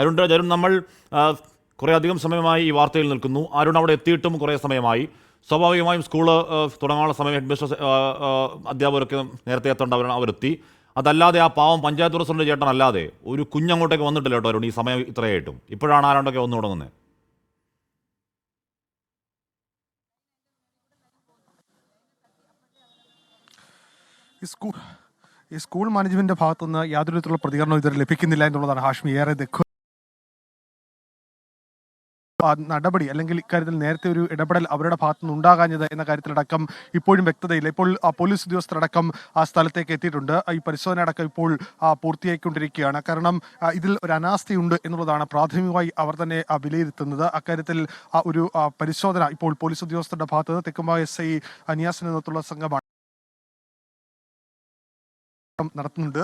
അരുൺ രാജ് അരുൺ നമ്മൾ കുറേ അധികം സമയമായി ഈ വാർത്തയിൽ നിൽക്കുന്നു. അരുൺ അവിടെ എത്തിയിട്ടും കുറേ സമയമായി. സ്വാഭാവികമായും സ്കൂൾ തുടങ്ങാനുള്ള സമയം ഹെഡ് മിസ്റ്റർ അധ്യാപകരൊക്കെ നേരത്തെ എത്തേണ്ടവരാണ് അവരെത്തി. അതല്ലാതെ ആ പാവം പഞ്ചായത്ത് പ്രസിഡന്റ് ചേട്ടൻ അല്ലാതെ ഒരു കുഞ്ഞങ്ങോട്ടേക്ക് വന്നിട്ടില്ല കേട്ടോ അരുൺ ഈ സമയം ഇത്രയായിട്ടും. ഇപ്പോഴാണ് ആരാണ്ടൊക്കെ വന്നു? തുടങ്ങുന്നത് സ്കൂൾ ഈ സ്കൂൾ മാനേജ്മെന്റിന്റെ ഭാഗത്തുനിന്ന് യാതൊരു വിധത്തിലുള്ള പ്രതികരണം ഇതുവരെ ലഭിക്കുന്നില്ല എന്നുള്ളതാണ് ഹാഷ്മി. ഏറെ നടപടി അല്ലെങ്കിൽ ഇക്കാര്യത്തിൽ നേരത്തെ ഒരു ഇടപെടൽ അവരുടെ ഭാഗത്തു നിന്ന് ഉണ്ടാകാഞ്ഞത് എന്ന കാര്യത്തിലടക്കം ഇപ്പോഴും വ്യക്തതയില്ല. ഇപ്പോൾ പോലീസ് ഉദ്യോഗസ്ഥരടക്കം ആ സ്ഥലത്തേക്ക് എത്തിയിട്ടുണ്ട്. ഈ പരിശോധന അടക്കം ഇപ്പോൾ പൂർത്തിയായിക്കൊണ്ടിരിക്കുകയാണ്. കാരണം ഇതിൽ ഒരു അനാസ്ഥയുണ്ട് എന്നുള്ളതാണ് പ്രാഥമികമായി അവർ തന്നെ വിലയിരുത്തുന്നത്. അക്കാര്യത്തിൽ ഒരു പരിശോധന ഇപ്പോൾ പോലീസ് ഉദ്യോഗസ്ഥരുടെ ഭാഗത്ത് നിന്ന് തെക്കുംഭാഗ എസ് ഐ അനിയാസിന് നേതൃത്വമുള്ള സംഘമാണ് നടത്തുന്നുണ്ട്.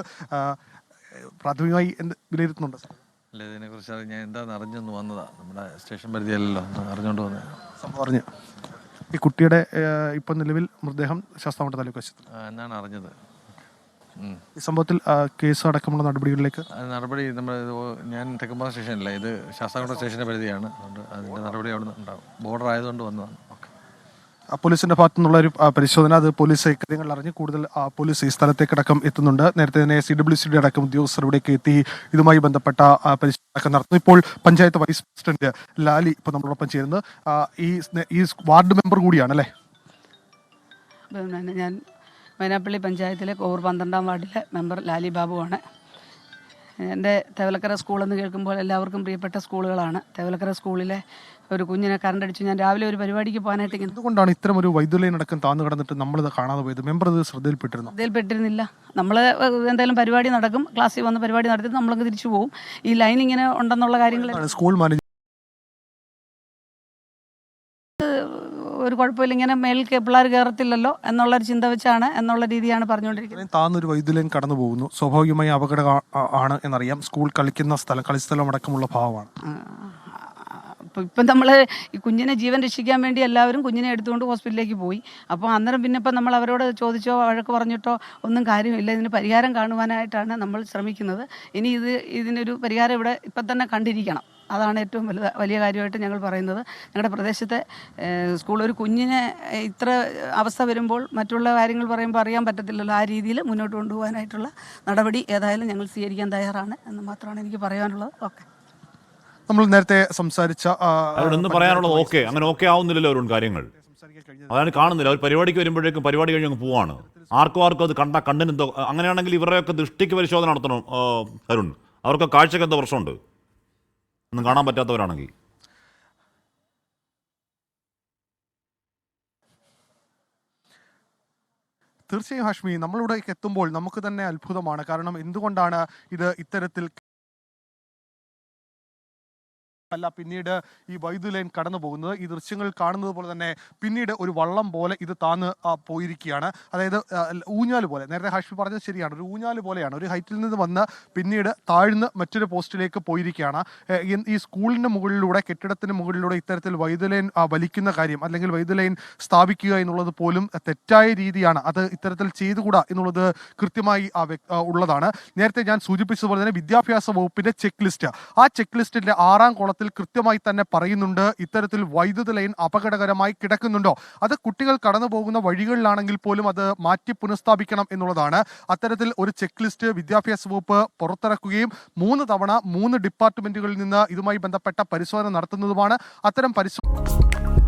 പ്രാഥമികമായി എന്ത് വിലയിരുത്തുന്നുണ്ട്? സാർ അല്ല ഇതിനെക്കുറിച്ച് അറിയാൻ ഞാൻ എന്താണെന്ന് അറിഞ്ഞൊന്ന് വന്നതാ. നമ്മുടെ സ്റ്റേഷൻ പരിധിയല്ലല്ലോ. അറിഞ്ഞുകൊണ്ട് വന്നത് സംഭവം അറിഞ്ഞു. ഈ കുട്ടിയുടെ ഇപ്പം നിലവിൽ മൃതദേഹം ശാസ്താമട്ട താലൂക്ക് വശത്ത് എന്നാണ് അറിഞ്ഞത്? ഈ സംഭവത്തിൽ കേസ് അടക്കമുള്ള നടപടികളിലേക്ക് നടപടി നമ്മൾ ഞാൻ തെക്കുംപാറ സ്റ്റേഷനല്ല ഇത് ശാസ്താംകോട്ട സ്റ്റേഷന്റെ പരിധിയാണ്. അതുകൊണ്ട് അതിന്റെ നടപടി അവിടെ നിന്ന് ഉണ്ടാവും. ബോർഡർ ആയതുകൊണ്ട് വന്നതാണ്. പോലീസിന്റെ ഭാഗത്തു നിന്നുള്ള ഒരു പരിശോധന അത് പോലീസ് കാര്യങ്ങൾ അറിഞ്ഞ് കൂടുതൽ പോലീസ് ഈ സ്ഥലത്തേക്ക് അടക്കം എത്തുന്നുണ്ട്. നേരത്തെ തന്നെ സി ഡബ്ല്യു സിയുടെ അടക്കം ഉദ്യോഗസ്ഥർ ഇവിടേക്ക് എത്തി. ഇതുമായി ബന്ധപ്പെട്ട പരിശോധന നടത്തുന്നു. ഇപ്പോൾ പഞ്ചായത്ത് വൈസ് പ്രസിഡന്റ് ലാലി ഇപ്പൊ നമ്മളോടൊപ്പം ചേരുന്നത് ഈ ഈ വാർഡ് മെമ്പർ കൂടിയാണ് അല്ലേ? ഞാൻ മൈനാപ്പള്ളി പഞ്ചായത്തിലെ കോവൂർ പന്ത്രണ്ടാം വാർഡിലെ മെമ്പർ ലാലി ബാബുവാണ്. എന്റെ തേവലക്കര സ്കൂളെന്ന് കേൾക്കുമ്പോൾ എല്ലാവർക്കും പ്രിയപ്പെട്ട സ്കൂളുകളാണ്. തേവലക്കര സ്കൂളിലെ ഒരു കുഞ്ഞിനെ കറണ്ട് അടിച്ചു ഞാൻ രാവിലെ ഒരു പരിപാടിക്ക് പോകാനായിട്ട് ഇങ്ങനെ എന്തുകൊണ്ടാണ് ഇത്തരം ഒരു വൈദ്യുതി അടക്കം താന്നു കിടന്നിട്ട് ഇത് കാണാതെ പോയത്? മെമ്പർ ഇത് ശ്രദ്ധയിൽപ്പെട്ടിരുന്നു? ശ്രദ്ധയിൽപ്പെട്ടിരുന്നില്ല. നമ്മൾ എന്തായാലും പരിപാടി നടക്കും. ക്ലാസ്സിൽ വന്ന് പരിപാടി നടത്തി നമ്മളങ്ങ് തിരിച്ചു പോകും ഈ ലൈൻ ഇങ്ങനെ ഉണ്ടെന്നുള്ള കാര്യങ്ങൾ സ്കൂൾ മാനേജ് ഒരു കുഴപ്പമില്ല ഇങ്ങനെ മേളിൽ പിള്ളേർ കയറത്തില്ലല്ലോ എന്നുള്ളൊരു ചിന്ത വെച്ചാണ് എന്നുള്ള രീതിയാണ് പറഞ്ഞുകൊണ്ടിരിക്കുന്നത്. താന്നൊരു വൈദ്യുലൈൻ കടന്നു പോകുന്നു. സ്വാഭാവികമായി അപകടം ആണ് എന്നറിയാം. സ്കൂൾ കളിക്കുന്ന സ്ഥലം കളിസ്ഥലം അടക്കമുള്ള ഭാവമാണ് ഇപ്പം നമ്മൾ ഈ കുഞ്ഞിനെ ജീവൻ രക്ഷിക്കാൻ വേണ്ടി എല്ലാവരും കുഞ്ഞിനെ എടുത്തുകൊണ്ട് ഹോസ്പിറ്റലിലേക്ക് പോയി. അപ്പോൾ അന്നേരം പിന്നെ ഇപ്പം നമ്മൾ അവരോട് ചോദിച്ചോ വഴക്ക് പറഞ്ഞിട്ടോ ഒന്നും കാര്യമില്ല. ഇതിന് പരിഹാരം കാണുവാനായിട്ടാണ് നമ്മൾ ശ്രമിക്കുന്നത്. ഇനി ഇത് ഇതിനൊരു പരിഹാരം ഇവിടെ ഇപ്പം തന്നെ കണ്ടിരിക്കണം. അതാണ് ഏറ്റവും വലുത് വലിയ കാര്യമായിട്ട് ഞങ്ങൾ പറയുന്നത്. ഞങ്ങളുടെ പ്രദേശത്തെ സ്കൂൾ ഒരു കുഞ്ഞിനെ ഇത്ര അവസ്ഥ വരുമ്പോൾ മറ്റുള്ള കാര്യങ്ങൾ പറയുമ്പോൾ അറിയാൻ പറ്റത്തില്ലല്ലോ. ആ രീതിയിൽ മുന്നോട്ട് കൊണ്ടുപോകാനായിട്ടുള്ള നടപടി ഏതായാലും ഞങ്ങൾ സ്വീകരിക്കാൻ തയ്യാറാണ് എന്ന് മാത്രമാണ് എനിക്ക് പറയാനുള്ളത്. ഓക്കെ. നമ്മൾ നേരത്തെ സംസാരിച്ച പറയാനുള്ളത് ഓക്കെ. അങ്ങനെ ഓക്കെ ആവുന്നില്ലല്ലോ അവരുടെ കാര്യങ്ങൾ. അതാണ് കാണുന്നില്ല. അവർ പരിപാടിക്ക് വരുമ്പോഴേക്കും പരിപാടി കഴിഞ്ഞ് പോവാണ്. ആർക്കും ആർക്കും അത് കണ്ട കണ്ടിനെന്തോ എന്തോ അങ്ങനെയാണെങ്കിൽ ഇവരുടെയൊക്കെ ദൃഷ്ടിക്ക് പരിശോധന നടത്തണം അരുൺ. അവർക്ക് കാഴ്ചക്ക് എന്തോ പ്രശ്നമുണ്ട്. ഒന്നും കാണാൻ പറ്റാത്തവരാണെങ്കിൽ. തീർച്ചയായും ഹാഷ്മി നമ്മളിവിടേക്ക് എത്തുമ്പോൾ നമുക്ക് തന്നെ അത്ഭുതമാണ്. കാരണം എന്തുകൊണ്ടാണ് ഇത് ഇത്തരത്തിൽ അല്ല പിന്നീട് ഈ വൈദ്യുതി ലൈൻ കടന്നു പോകുന്നത് ഈ ദൃശ്യങ്ങൾ കാണുന്നത് പോലെ തന്നെ പിന്നീട് ഒരു വള്ളം പോലെ ഇത് താന്ന് പോയിരിക്കുകയാണ്. അതായത് ഊഞ്ഞാൽ പോലെ. നേരത്തെ ഹാഷ്മി പറഞ്ഞത് ശരിയാണ്. ഒരു ഊഞ്ഞാൽ പോലെയാണ്. ഒരു ഹൈറ്റിൽ നിന്ന് വന്ന് പിന്നീട് താഴ്ന്ന് മറ്റൊരു പോസ്റ്റിലേക്ക് പോയിരിക്കുകയാണ്. ഈ- സ്കൂളിന് മുകളിലൂടെ കെട്ടിടത്തിന് മുകളിലൂടെ ഇത്തരത്തിൽ വൈദ്യുതി ലൈൻ വലിക്കുന്ന കാര്യം അല്ലെങ്കിൽ വൈദ്യുതി ലൈൻ സ്ഥാപിക്കുക എന്നുള്ളത് പോലും തെറ്റായ രീതിയാണ്. അത് ഇത്തരത്തിൽ ചെയ്തുകൂടാ എന്നുള്ളത് കൃത്യമായി ഉള്ളതാണ്. നേരത്തെ ഞാൻ സൂചിപ്പിച്ചതുപോലെ തന്നെ വിദ്യാഭ്യാസ വകുപ്പിന്റെ ചെക്ക് ലിസ്റ്റ്. ആ ചെക്ക് ലിസ്റ്റിന്റെ ആറാം കോളത്തിൽ കൃത്യമായി തന്നെ പറയുന്നുണ്ട്. ഇത്തരത്തിൽ വൈദ്യുത ലൈൻ അപകടകരമായി കിടക്കുന്നുണ്ടോ? അത് കുട്ടികൾ കടന്നു പോകുന്ന വഴികളിലാണെങ്കിൽ പോലും അത് മാറ്റി പുനഃസ്ഥാപിക്കണം എന്നുള്ളതാണ്. അത്തരത്തിൽ ഒരു ചെക്ക് ലിസ്റ്റ് വിദ്യാഭ്യാസ വകുപ്പ് പുറത്തിറക്കുകയും മൂന്ന് തവണ മൂന്ന് ഡിപ്പാർട്ട്മെന്റുകളിൽ നിന്ന് ഇതുമായി ബന്ധപ്പെട്ട പരിശോധന നടത്തുന്നതുമാണ്. അത്തരം പരിശോധന